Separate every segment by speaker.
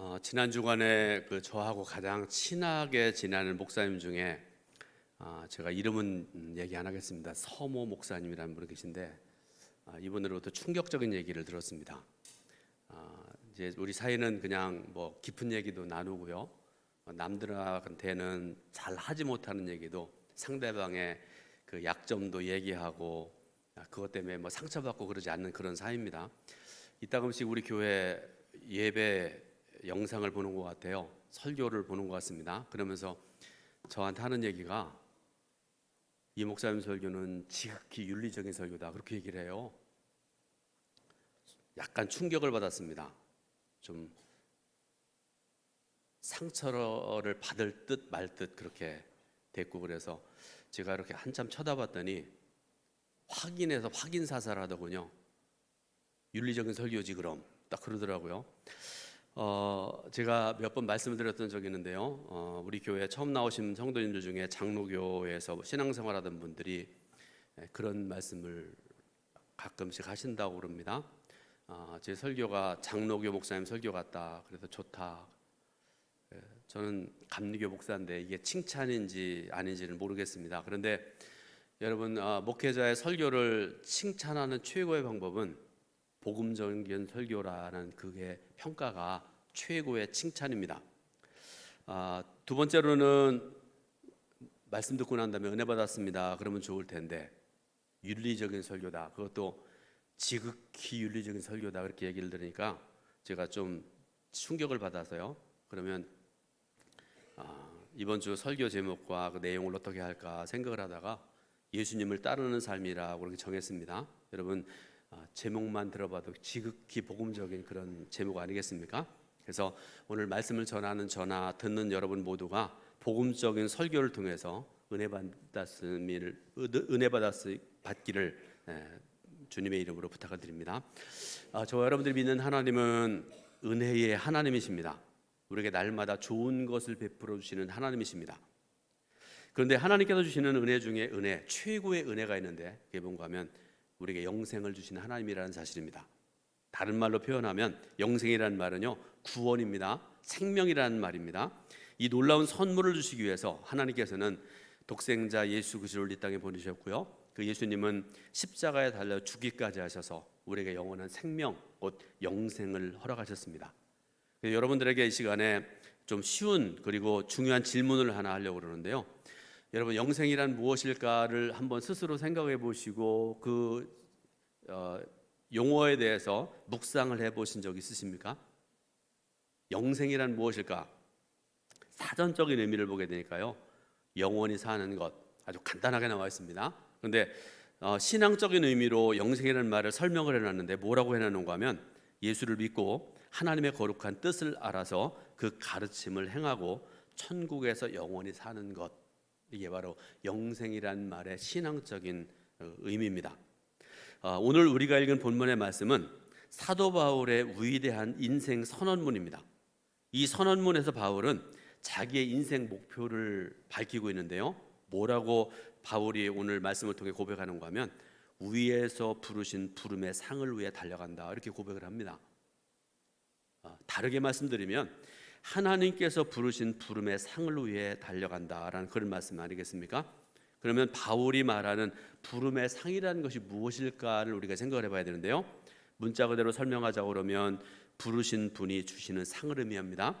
Speaker 1: 어, 지난 주간에 그 저하고 가장 친하게 지내는 목사님 중에 아, 제가 이름은 음, 얘기 안 하겠습니다. 서모 목사님이라는 분이 계신데 아, 이분으로부터 충격적인 얘기를 들었습니다. 아, 이제 우리 사이는 그냥 뭐 깊은 얘기도 나누고요. 어, 남들한테는 잘 하지 못하는 얘기도 상대방의 그 약점도 얘기하고 아, 그것 때문에 뭐 상처받고 그러지 않는 그런 사이입니다. 이따금씩 우리 교회 예배 영상을 보는 것 같아요. 설교를 보는 것 같습니다. 그러면서 저한테 하는 얘기가 이 목사님 설교는 지극히 윤리적인 설교다 그렇게 얘기를 해요. 약간 충격을 받았습니다. 좀 상처를 받을 듯 말 듯 그렇게 됐고 그래서 제가 이렇게 한참 쳐다봤더니 확인해서 확인 사살하더군요. 윤리적인 설교지 그럼 딱 그러더라고요. 어, 제가 몇 번 말씀을 드렸던 적이 있는데요. 어, 우리 교회 처음 나오신 성도님들 중에 장로교에서 신앙생활하던 분들이 예, 그런 말씀을 가끔씩 하신다고 그럽니다. 아, 제 설교가 장로교 목사님 설교 같다. 그래서 좋다. 예, 저는 감리교 목사인데 이게 칭찬인지 아닌지는 모르겠습니다. 그런데 여러분 아, 목회자의 설교를 칭찬하는 최고의 방법은 복음적인 설교라는 그게 평가가 최고의 칭찬입니다. 아, 두 번째로는 말씀 듣고 난 다음에 은혜 받았습니다. 그러면 좋을 텐데 윤리적인 설교다. 그것도 지극히 윤리적인 설교다. 그렇게 얘기를 들으니까 제가 좀 충격을 받아서요. 그러면 아, 이번 주 설교 제목과 그 내용을 어떻게 할까 생각을 하다가 예수님을 따르는 삶이라고 그렇게 정했습니다. 여러분 아, 제목만 들어봐도 지극히 복음적인 그런 제목 아니겠습니까? 그래서 오늘 말씀을 전하는 저나 듣는 여러분 모두가 복음적인 설교를 통해서 은혜 받았음을 은혜 받았 받기를 예, 주님의 이름으로 부탁을 드립니다. 아, 저 여러분들이 믿는 하나님은 은혜의 하나님이십니다. 우리에게 날마다 좋은 것을 베풀어 주시는 하나님이십니다. 그런데 하나님께서 주시는 은혜 중에 은혜 최고의 은혜가 있는데 그게 뭔가 하면 우리에게 영생을 주시는 하나님이라는 사실입니다. 다른 말로 표현하면 영생이라는 말은요 구원입니다. 생명이라는 말입니다. 이 놀라운 선물을 주시기 위해서 하나님께서는 독생자 예수 그리스도를 이 땅에 보내셨고요. 그 예수님은 십자가에 달려 죽기까지 하셔서 우리에게 영원한 생명, 곧 영생을 허락하셨습니다. 여러분들에게 이 시간에 좀 쉬운 그리고 중요한 질문을 하나 하려고 그러는데요. 여러분 영생이란 무엇일까를 한번 스스로 생각해 보시고 그 어, 용어에 대해서 묵상을 해 보신 적 있으십니까? 영생이란 무엇일까? 사전적인 의미를 보게 되니까요. 영원히 사는 것 아주 간단하게 나와 있습니다. 그런데 어, 신앙적인 의미로 영생이라는 말을 설명을 해놨는데 뭐라고 해놨는가 하면 예수를 믿고 하나님의 거룩한 뜻을 알아서 그 가르침을 행하고 천국에서 영원히 사는 것 이게 바로 영생이란 말의 신앙적인 어, 의미입니다. 어, 오늘 우리가 읽은 본문의 말씀은 사도 바울의 위대한 인생 선언문입니다. 이 선언문에서 바울은 자기의 인생 목표를 밝히고 있는데요. 뭐라고 바울이 오늘 말씀을 통해 고백하는가 하면 위에서 부르신 부름의 상을 위해 달려간다 이렇게 고백을 합니다. 어, 다르게 말씀드리면 하나님께서 부르신 부름의 상을 위해 달려간다라는 그런 말씀 아니겠습니까? 그러면 바울이 말하는 부름의 상이라는 것이 무엇일까를 우리가 생각을 해봐야 되는데요. 문자 그대로 설명하자고 그러면 부르신 분이 주시는 상을 의미합니다.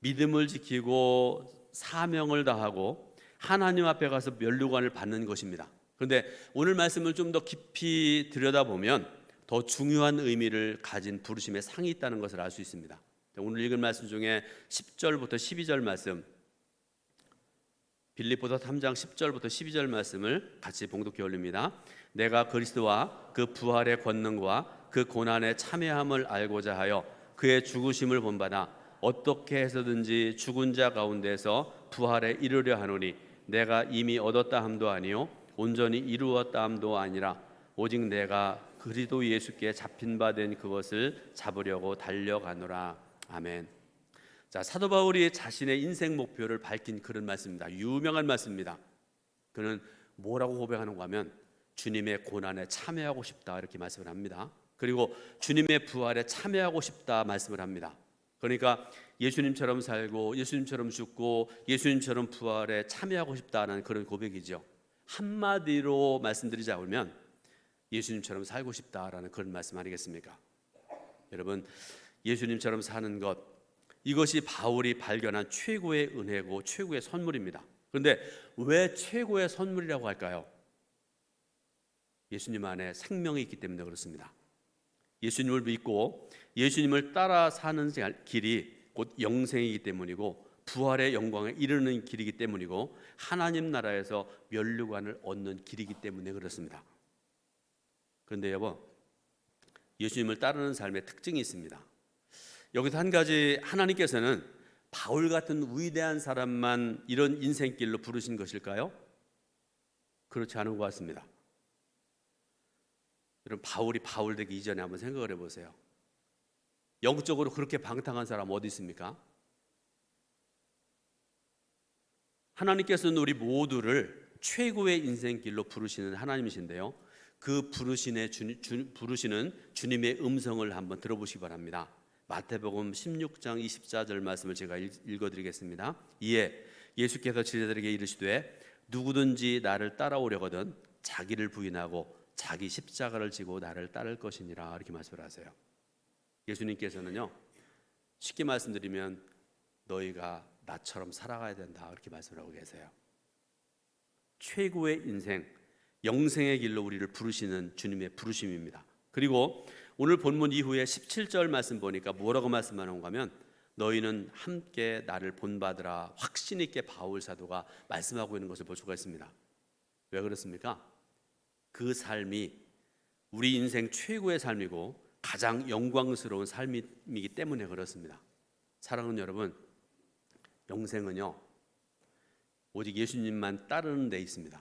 Speaker 1: 믿음을 지키고 사명을 다하고 하나님 앞에 가서 면류관을 받는 것입니다. 그런데 오늘 말씀을 좀 더 깊이 들여다보면 더 중요한 의미를 가진 부르심의 상이 있다는 것을 알 수 있습니다. 오늘 읽은 말씀 중에 10절부터 12절 말씀 빌립보서 3장 10절부터 12절 말씀을 같이 봉독해 올립니다. 내가 그리스도와 그 부활의 권능과 그 고난의 참여함을 알고자 하여 그의 죽으심을 본받아 어떻게 해서든지 죽은 자 가운데서 부활에 이르려 하노니 내가 이미 얻었다 함도 아니요 온전히 이루었다 함도 아니라 오직 내가 그리스도 예수께 잡힌 바 된 그것을 잡으려고 달려가노라 아멘. 자, 사도 바울이 자신의 인생 목표를 밝힌 그런 말씀입니다. 유명한 말씀입니다. 그는 뭐라고 고백하는가 하면 주님의 고난에 참여하고 싶다 이렇게 말씀을 합니다. 그리고 주님의 부활에 참여하고 싶다 말씀을 합니다. 그러니까 예수님처럼 살고 예수님처럼 죽고 예수님처럼 부활에 참여하고 싶다는 그런 고백이죠. 한마디로 말씀드리자 면 예수님처럼 살고 싶다라는 그런 말씀 아니겠습니까? 여러분 예수님처럼 사는 것 이것이 바울이 발견한 최고의 은혜고 최고의 선물입니다. 그런데 왜 최고의 선물이라고 할까요? 예수님 안에 생명이 있기 때문에 그렇습니다. 예수님을 믿고 예수님을 따라 사는 길이 곧 영생이기 때문이고 부활의 영광에 이르는 길이기 때문이고 하나님 나라에서 면류관을 얻는 길이기 때문에 그렇습니다. 그런데 여보 예수님을 따르는 삶의 특징이 있습니다. 여기서 한 가지 하나님께서는 바울 같은 위대한 사람만 이런 인생길로 부르신 것일까요? 그렇지 않은 것 같습니다. 여러분 바울이 바울 되기 이전에 한번 생각을 해보세요. 영적으로 그렇게 방탕한 사람 어디 있습니까? 하나님께서는 우리 모두를 최고의 인생길로 부르시는 하나님이신데요. 그 부르시는, 주, 주, 부르시는 주님의 음성을 한번 들어보시기 바랍니다. 마태복음 16장 24절 말씀을 제가 읽어드리겠습니다. 이에 예수께서 제자들에게 이르시되 누구든지 나를 따라오려거든 자기를 부인하고 자기 십자가를 지고 나를 따를 것이니라 이렇게 말씀을 하세요. 예수님께서는요 쉽게 말씀드리면 너희가 나처럼 살아가야 된다 이렇게 말씀하고 계세요. 최고의 인생, 영생의 길로 우리를 부르시는 주님의 부르심입니다. 그리고 오늘 본문 이후에 17절 말씀 보니까 뭐라고 말씀하는가 하면 너희는 함께 나를 본받으라 확신 있게 바울 사도가 말씀하고 있는 것을 볼 수가 있습니다. 왜 그렇습니까? 그 삶이 우리 인생 최고의 삶이고 가장 영광스러운 삶이기 때문에 그렇습니다. 사랑하는 여러분, 영생은요 오직 예수님만 따르는 데 있습니다.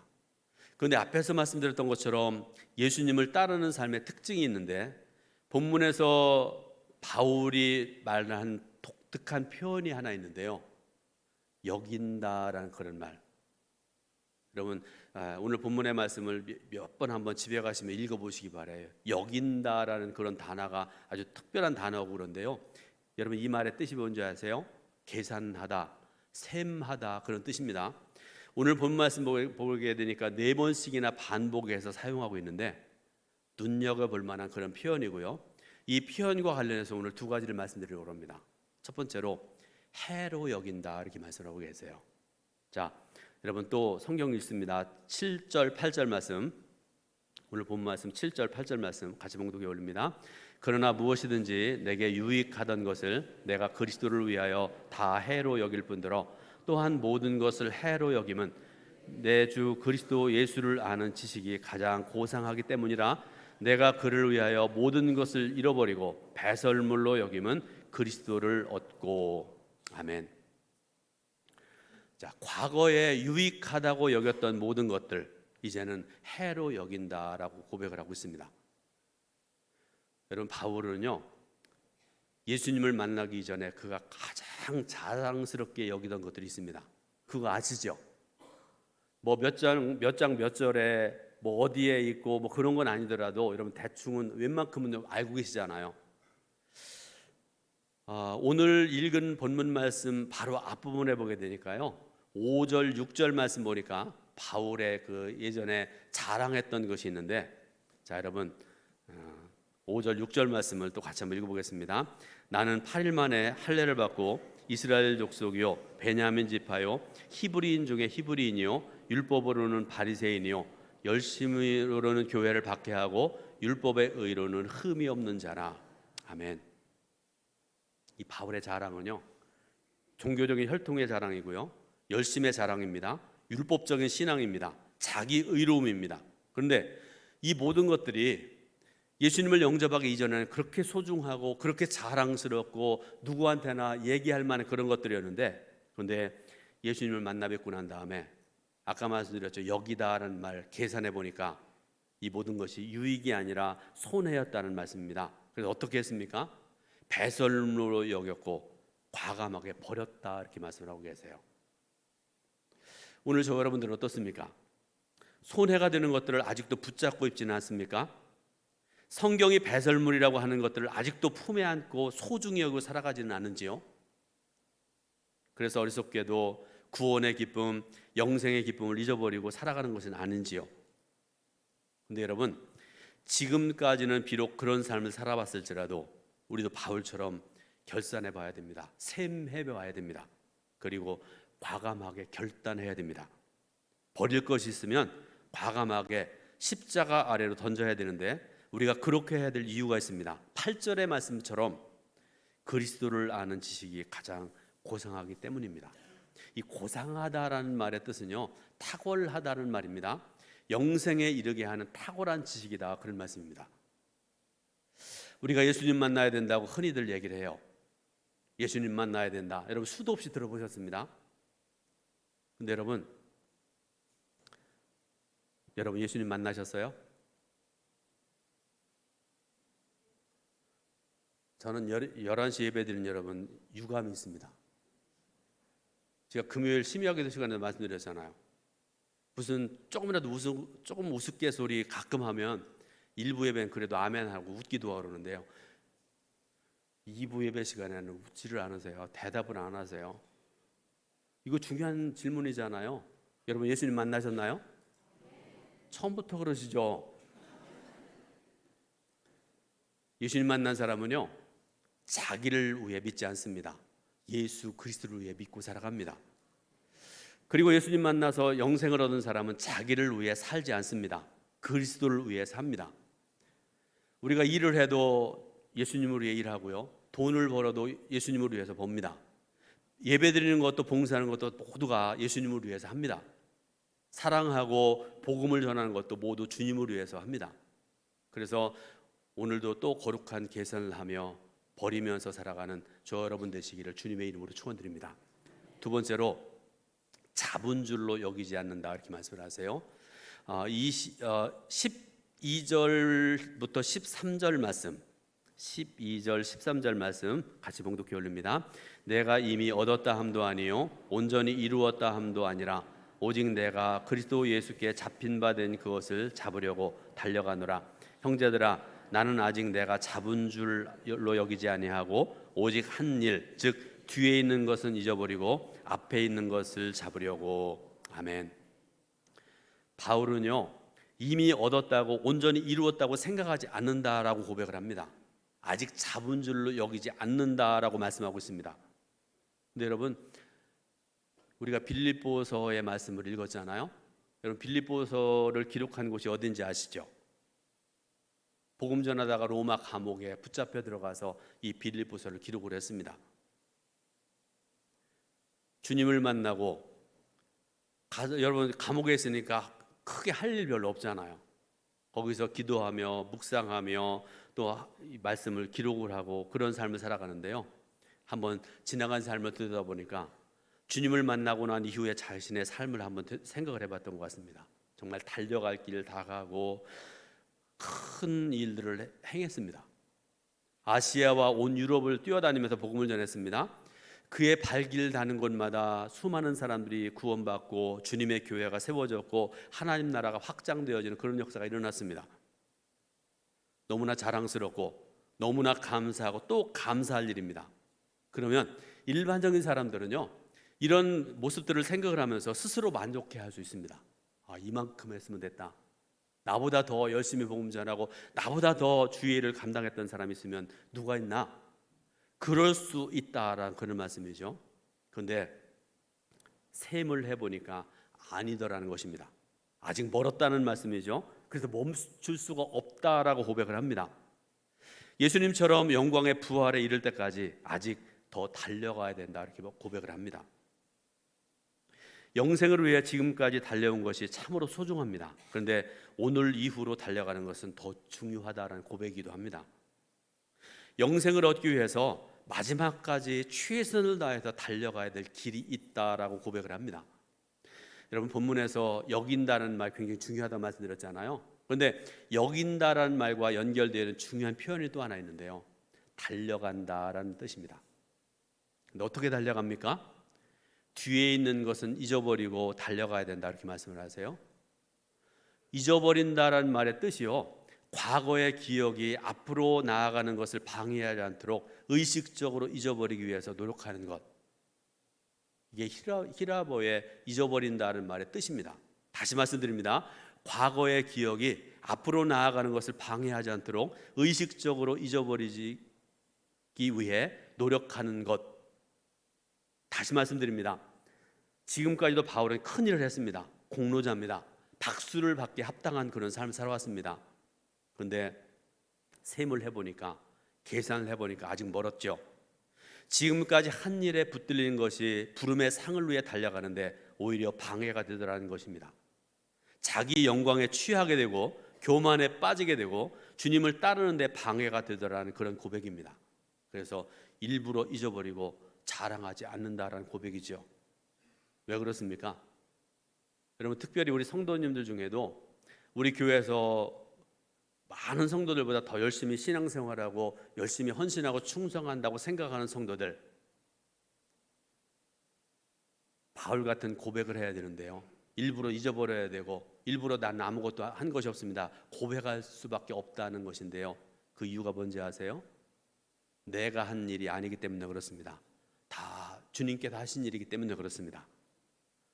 Speaker 1: 그런데 앞에서 말씀드렸던 것처럼 예수님을 따르는 삶의 특징이 있는데 본문에서 바울이 말한 독특한 표현이 하나 있는데요. 여긴다라는 그런 말. 여러분 아, 오늘 본문의 말씀을 몇 번 한번 집에 가시면 읽어보시기 바래요. 여긴다라는 그런 단어가 아주 특별한 단어고 그런데요. 여러분 이 말의 뜻이 뭔지 아세요? 계산하다, 셈하다 그런 뜻입니다. 오늘 본 말씀 보게 되니까 네 번씩이나 반복해서 사용하고 있는데 눈여겨 볼 만한 그런 표현이고요. 이 표현과 관련해서 오늘 두 가지를 말씀드리려고 합니다. 첫 번째로 해로 여긴다 이렇게 말씀하고 계세요. 자, 여러분 또 성경 읽습니다. 7절 8절 말씀. 오늘 본 말씀 7절 8절 말씀 같이 봉독해 올립니다. 그러나 무엇이든지 내게 유익하던 것을 내가 그리스도를 위하여 다 해로 여길 뿐더러 또한 모든 것을 해로 여김은 내 주 그리스도 예수를 아는 지식이 가장 고상하기 때문이라 내가 그를 위하여 모든 것을 잃어버리고 배설물로 여김은 그리스도를 얻고 아멘. 자, 과거에 유익하다고 여겼던 모든 것들 이제는 해로 여긴다라고 고백을 하고 있습니다. 여러분 바울은요 예수님을 만나기 전에 그가 가장 자랑스럽게 여기던 것들이 있습니다. 그거 아시죠? 뭐 몇 장 몇 장 몇 절에 뭐 어디에 있고 뭐 그런 건 아니더라도 여러분 대충은 웬만큼은 알고 계시잖아요. 아, 오늘 읽은 본문 말씀 바로 앞부분에 보게 되니까요. 5절, 6절 말씀 보니까 바울의 그 예전에 자랑했던 것이 있는데 자, 여러분 5절, 어, 6절 말씀을 또 같이 한번 읽어보겠습니다. 나는 8일 만에 할례를 받고 이스라엘 족속이요 베냐민 지파요 히브리인 중에 히브리인이요 율법으로는 바리새인이요 열심으로는 교회를 박해하고 율법의 의로는 흠이 없는 자라. 아멘. 이 바울의 자랑은요. 종교적인 혈통의 자랑이고요. 열심의 자랑입니다. 율법적인 신앙입니다. 자기 의로움입니다. 그런데 이 모든 것들이 예수님을 영접하기 이전에는 그렇게 소중하고 그렇게 자랑스럽고 누구한테나 얘기할 만한 그런 것들이었는데 그런데 예수님을 만나 뵙고 난 다음에 아까 말씀드렸죠. 여기다라는 말 계산해 보니까 이 모든 것이 유익이 아니라 손해였다는 말씀입니다. 그래서 어떻게 했습니까? 배설물로 여겼고 과감하게 버렸다 이렇게 말씀을 하고 계세요. 오늘 저 여러분들은 어떻습니까? 손해가 되는 것들을 아직도 붙잡고 있지는 않습니까? 성경이 배설물이라고 하는 것들을 아직도 품에 안고 소중히 여기고 살아가지는 않은지요? 그래서 어리석게도 구원의 기쁨, 영생의 기쁨을 잊어버리고 살아가는 것은 아닌지요? 근데 여러분, 지금까지는 비록 그런 삶을 살아봤을지라도 우리도 바울처럼 결산해 봐야 됩니다. 샘해 봐야 됩니다. 그리고 과감하게 결단해야 됩니다. 버릴 것이 있으면 과감하게 십자가 아래로 던져야 되는데 우리가 그렇게 해야 될 이유가 있습니다. 8절의 말씀처럼 그리스도를 아는 지식이 가장 고상하기 때문입니다. 이 고상하다라는 말의 뜻은요. 탁월하다는 말입니다. 영생에 이르게 하는 탁월한 지식이다 그런 말씀입니다. 우리가 예수님 만나야 된다고 흔히들 얘기를 해요. 예수님 만나야 된다. 여러분 수도 없이 들어보셨습니다. 근데 여러분 여러분 예수님 만나셨어요? 저는 11시 예배 드리는 여러분 유감이 있습니다. 제가 금요일 심야기도 시간에 말씀드렸잖아요. 무슨 조금이라도 우스, 조금 우스갯소리 가끔 하면 일부 예배는 그래도 아멘 하고 웃기도 하고 그러는데요. 2부 예배 시간에는 웃지를 않으세요. 대답을 안 하세요. 이거 중요한 질문이잖아요. 여러분 예수님 만나셨나요? 처음부터 그러시죠. 예수님 만난 사람은요. 자기를 위해 믿지 않습니다. 예수 그리스도를 위해 믿고 살아갑니다. 그리고 예수님 만나서 영생을 얻은 사람은 자기를 위해 살지 않습니다. 그리스도를 위해 삽니다. 우리가 일을 해도 예수님을 위해 일하고요. 돈을 벌어도 예수님을 위해서 봅니다. 예배 드리는 것도 봉사하는 것도 모두가 예수님을 위해서 합니다. 사랑하고 복음을 전하는 것도 모두 주님을 위해서 합니다. 그래서 오늘도 또 거룩한 계산을 하며 버리면서 살아가는 저 여러분 되시기를 주님의 이름으로 축원드립니다. 두 번째로 자본줄로 여기지 않는다 이렇게 말씀을 하세요. 어, 이 어, 12절부터 13절 말씀 12절 13절 말씀 같이 봉독해 올립니다. 내가 이미 얻었다 함도 아니요 온전히 이루었다 함도 아니라 오직 내가 그리스도 예수께 잡힌 바 된 그것을 잡으려고 달려가노라 형제들아 나는 아직 내가 잡은 줄로 여기지 아니하고 오직 한 일 즉 뒤에 있는 것은 잊어버리고 앞에 있는 것을 잡으려고 아멘. 바울은요 이미 얻었다고 온전히 이루었다고 생각하지 않는다라고 고백을 합니다. 아직 잡은 줄로 여기지 않는다라고 말씀하고 있습니다. 근데 여러분 우리가 빌립보서의 말씀을 읽었잖아요. 여러분 빌립보서를 기록한 곳이 어딘지 아시죠? 복음 전하다가 로마 감옥에 붙잡혀 들어가서 이 빌립보서를 기록을 했습니다. 주님을 만나고 가, 여러분 감옥에 있으니까 크게 할 일 별로 없잖아요. 거기서 기도하며 묵상하며 또 말씀을 기록을 하고 그런 삶을 살아가는데요. 한번 지나간 삶을 들여다보니까 주님을 만나고 난 이후에 자신의 삶을 한번 생각을 해봤던 것 같습니다. 정말 달려갈 길다 가고 큰 일들을 행했습니다. 아시아와 온 유럽을 뛰어다니면서 복음을 전했습니다. 그의 발길 닿는 곳마다 수많은 사람들이 구원받고 주님의 교회가 세워졌고 하나님 나라가 확장되어지는 그런 역사가 일어났습니다. 너무나 자랑스럽고 너무나 감사하고 또 감사할 일입니다. 그러면 일반적인 사람들은요 이런 모습들을 생각을 하면서 스스로 만족해 할 수 있습니다. 아, 이만큼 했으면 됐다. 나보다 더 열심히 복음 전하고 나보다 더 주의를 감당했던 사람이 있으면 누가 있나? 그럴 수 있다라는 그런 말씀이죠. 그런데 셈을 해보니까 아니더라는 것입니다. 아직 멀었다는 말씀이죠. 그래서 멈출 수가 없다라고 고백을 합니다. 예수님처럼 영광의 부활에 이를 때까지 아직 더 달려가야 된다 이렇게 고백을 합니다. 영생을 위해 지금까지 달려온 것이 참으로 소중합니다. 그런데 오늘 이후로 달려가는 것은 더 중요하다라는 고백이기도 합니다. 영생을 얻기 위해서 마지막까지 최선을 다해서 달려가야 될 길이 있다라고 고백을 합니다. 여러분 본문에서 여긴다는 말 굉장히 중요하다 말씀드렸잖아요. 그런데 여긴다라는 말과 연결되는 중요한 표현이 또 하나 있는데요. 달려간다라는 뜻입니다. 근데 어떻게 달려갑니까? 뒤에 있는 것은 잊어버리고 달려가야 된다 이렇게 말씀을 하세요. 잊어버린다라는 말의 뜻이요. 과거의 기억이 앞으로 나아가는 것을 방해하지 않도록 의식적으로 잊어버리기 위해서 노력하는 것. 이게 히라, 히라 보의 잊어버린다는 말의 뜻입니다. 다시 말씀드립니다. 과거의 기억이 앞으로 나아가는 것을 방해하지 않도록 의식적으로 잊어버리기 위해 노력하는 것. 다시 말씀드립니다. 지금까지도 바울은 큰 일을 했습니다. 공로자입니다. 박수를 받기 합당한 그런 삶을 살아왔습니다. 그런데 셈을 해보니까 계산을 해보니까 아직 멀었죠. 지금까지 한 일에 붙들리는 것이 부름의 상을 위해 달려가는데 오히려 방해가 되더라는 것입니다. 자기 영광에 취하게 되고 교만에 빠지게 되고 주님을 따르는데 방해가 되더라는 그런 고백입니다. 그래서 일부러 잊어버리고 자랑하지 않는다라는 고백이죠. 왜 그렇습니까? 여러분 특별히 우리 성도님들 중에도 우리 교회에서 많은 성도들보다 더 열심히 신앙생활하고 열심히 헌신하고 충성한다고 생각하는 성도들 바울 같은 고백을 해야 되는데요. 일부러 잊어버려야 되고 일부러 난 아무것도 한 것이 없습니다. 고백할 수밖에 없다는 것인데요. 그 이유가 뭔지 아세요? 내가 한 일이 아니기 때문에 그렇습니다. 다 주님께서 하신 일이기 때문에 그렇습니다.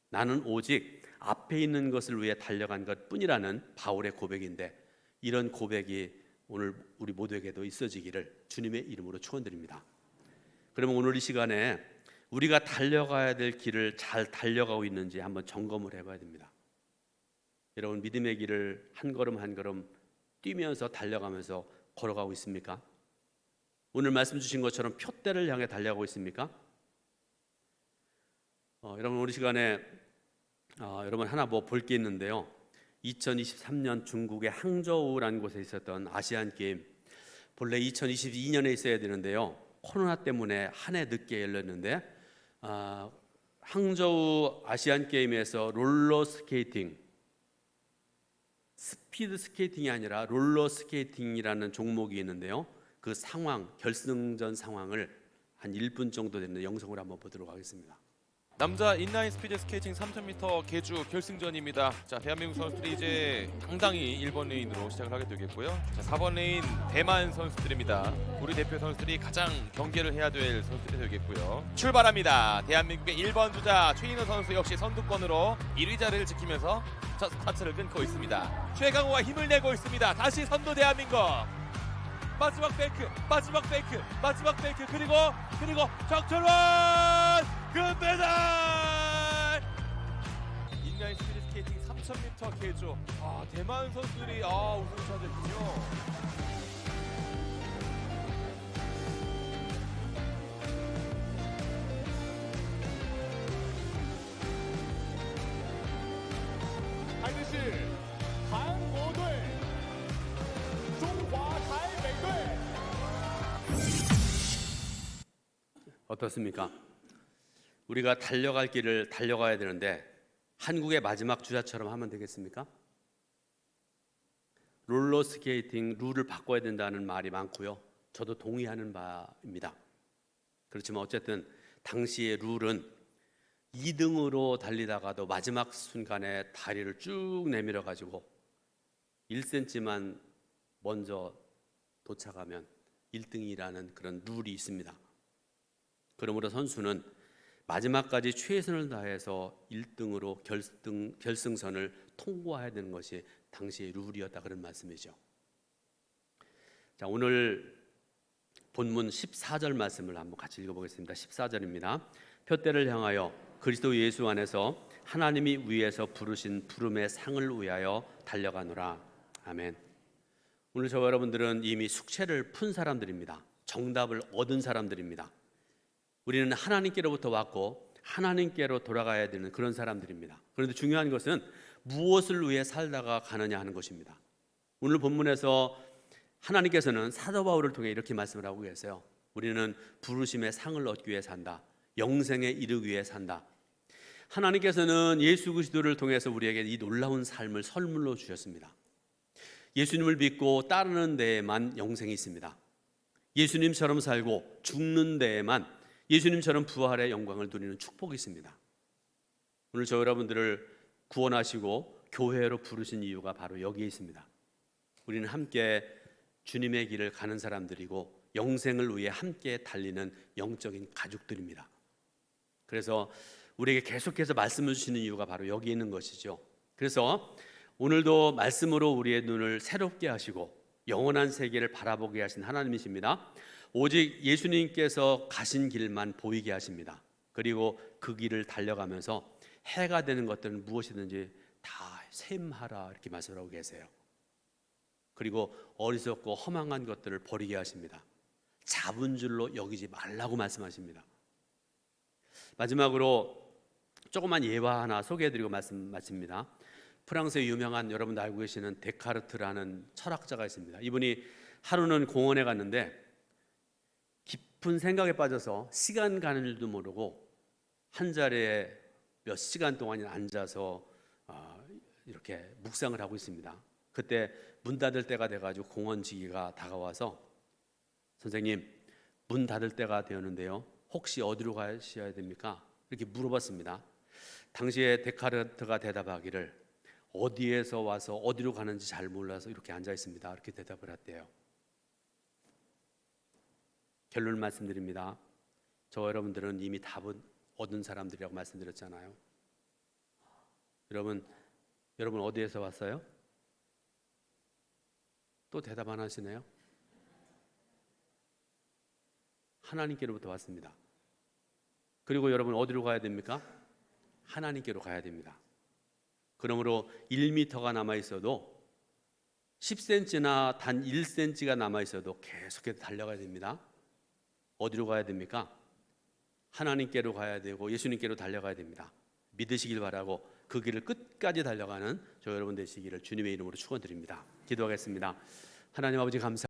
Speaker 1: 나는 오직 앞에 있는 것을 위해 달려간 것 뿐이라는 바울의 고백인데 이런 고백이 오늘 우리 모두에게도 있어지기를 주님의 이름으로 축원드립니다. 그러면 오늘 이 시간에 우리가 달려가야 될 길을 잘 달려가고 있는지 한번 점검을 해봐야 됩니다. 여러분 믿음의 길을 한 걸음 한 걸음 뛰면서 달려가면서 걸어가고 있습니까? 오늘 말씀 주신 것처럼 표대를 향해 달려가고 있습니까? 어, 여러분 우리 시간에 어, 여러분 하나 뭐 볼 게 있는데요. 2023년 중국의 항저우라는 곳에 있었던 아시안 게임 본래 2022년에 있어야 되는데요. 코로나 때문에 한 해 늦게 열렸는데 아, 항저우 아시안 게임에서 롤러 스케이팅 스피드 스케이팅이 아니라 롤러 스케이팅이라는 종목이 있는데요. 그 상황 결승전 상황을 한 1분 정도 되는 영상을 한번 보도록 하겠습니다.
Speaker 2: 남자 인라인 스피드 스케이팅 3000m 계주 결승전입니다. 자, 대한민국 선수들이 이제 당당히 1번 레인으로 시작을 하게 되겠고요. 자, 4번 레인 대만 선수들입니다. 우리 대표 선수들이 가장 경계를 해야 될 선수들이 되겠고요. 출발합니다. 대한민국의 1번 주자 최인호 선수 역시 선두권으로 1위 자리를 지키면서 자, 스타트를 끊고 있습니다. 최강호가 힘을 내고 있습니다. 다시 선두 대한민국. 마지막 페이크, 마지막 페이크, 마지막 페이크 그리고 그리고 정철원 금메달! 인라인 스피드 스케이팅 3000m 계조 아 대만 선수들이 아 우승차지군요.
Speaker 1: 어떻습니까? 우리가 달려갈 길을 달려가야 되는데 한국의 마지막 주자처럼 하면 되겠습니까? 롤러 스케이팅 룰을 바꿔야 된다는 말이 많고요. 저도 동의하는 바입니다. 그렇지만 어쨌든 당시의 룰은 2등으로 달리다가도 마지막 순간에 다리를 쭉 내밀어 가지고 1cm만 먼저 도착하면 1등이라는 그런 룰이 있습니다. 그러므로 선수는 마지막까지 최선을 다해서 1등으로 결승 결승선을 통과해야 되는 것이 당시의 룰이었다 그런 말씀이죠. 자, 오늘 본문 14절 말씀을 한번 같이 읽어 보겠습니다. 14절입니다. 표대를 향하여 그리스도 예수 안에서 하나님이 위에서 부르신 부름의 상을 위하여 달려가노라. 아멘. 오늘 저와 여러분들은 이미 숙제를 푼 사람들입니다. 정답을 얻은 사람들입니다. 우리는 하나님께로부터 왔고 하나님께로 돌아가야 되는 그런 사람들입니다. 그런데 중요한 것은 무엇을 위해 살다가 가느냐 하는 것입니다. 오늘 본문에서 하나님께서는 사도 바울을 통해 이렇게 말씀을 하고 계세요. 우리는 부르심의 상을 얻기 위해 산다. 영생에 이르기 위해 산다. 하나님께서는 예수 그리스도를 통해서 우리에게 이 놀라운 삶을 선물로 주셨습니다. 예수님을 믿고 따르는 데에만 영생이 있습니다. 예수님처럼 살고 죽는 데에만 예수님처럼 부활의 영광을 누리는 축복이 있습니다. 오늘 저 여러분들을 구원하시고 교회로 부르신 이유가 바로 여기에 있습니다. 우리는 함께 주님의 길을 가는 사람들이고 영생을 위해 함께 달리는 영적인 가족들입니다. 그래서 우리에게 계속해서 말씀을 주시는 이유가 바로 여기 있는 것이죠. 그래서 오늘도 말씀으로 우리의 눈을 새롭게 하시고 영원한 세계를 바라보게 하신 하나님이십니다. 오직 예수님께서 가신 길만 보이게 하십니다. 그리고 그 길을 달려가면서 해가 되는 것들은 무엇이든지 다 셈하라 이렇게 말씀하고 계세요. 그리고 어리석고 허망한 것들을 버리게 하십니다. 잡은 줄로 여기지 말라고 말씀하십니다. 마지막으로 조그만 예화 하나 소개해드리고 말씀 마칩니다. 프랑스의 유명한 여러분도 알고 계시는 데카르트라는 철학자가 있습니다. 이분이 하루는 공원에 갔는데 깊은 생각에 빠져서 시간 가는 줄도 모르고 한 자리에 몇 시간 동안이나 앉아서 어, 이렇게 묵상을 하고 있습니다. 그때 문 닫을 때가 돼가지고 공원지기가 다가와서 선생님 문 닫을 때가 되었는데요. 혹시 어디로 가셔야 됩니까? 이렇게 물어봤습니다. 당시에 데카르트가 대답하기를 어디에서 와서 어디로 가는지 잘 몰라서 이렇게 앉아 있습니다. 이렇게 대답을 했대요. 결론 말씀드립니다. 저 여러분들은 이미 답은 얻은 사람들이라고 말씀드렸잖아요. 여러분, 여러분 어디에서 왔어요? 또 대답 안 하시네요. 하나님께로부터 왔습니다. 그리고 여러분 어디로 가야 됩니까? 하나님께로 가야 됩니다. 그러므로 1미터가 남아 있어도 10cm나 단 1cm가 남아 있어도 계속해서 달려가야 됩니다. 어디로 가야 됩니까? 하나님께로 가야 되고 예수님께로 달려가야 됩니다. 믿으시길 바라고 그 길을 끝까지 달려가는 저 여러분 되시기를 주님의 이름으로 축원드립니다. 기도하겠습니다. 하나님 아버지 감사